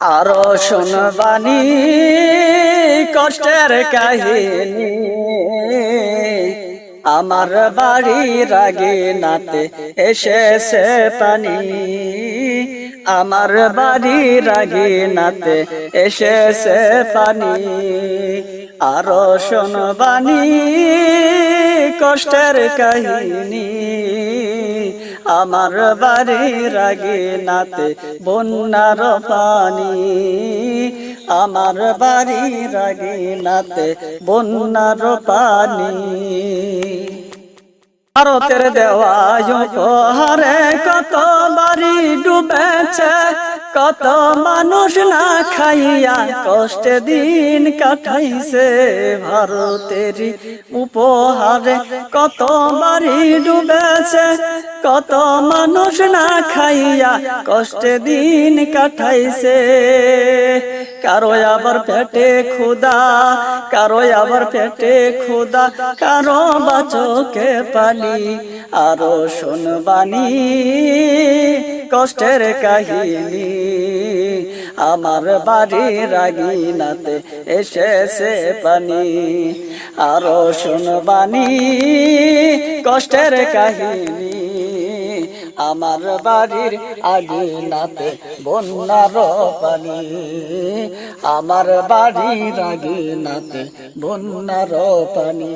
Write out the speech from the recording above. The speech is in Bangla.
আরও শুনবানি কষ্টের কাহিনী। আমার বাড়ির আগে নাতে এসেছে পানি। আমার বাড়ির আগে নাতে এসেছে পানি। আরও শুনবানি কষ্টের কাহিনী। আমার বাড়ির আগে নাতে বন্যার পানি। আমার বাড়ির আগে নাতে বন্যার পানি। ভারতের দেওয়া হারে কত বাড়ি কত মানুষ না খাইয়া কষ্টে দিন কাটাইছে ভারতের উপহারে। কত বাড়ি ডুবেছে, কত মানুষ না খাইয়া কষ্টে দিন কাটাইছে। কারও আবার পেটে ক্ষুদা কারও আবার পেটে ক্ষুদা কারও বাচকে পালি আরও শুনবানি কষ্টের কাহিনী। আমার বাড়ির আগিনাতে এসেছে পানি, আরও শুনবানি কষ্টের কাহিনী। আমার বাড়ির আগিনাতে বন্যার পানি। আমার বাড়ির আগিনাতে বন্যার পানি।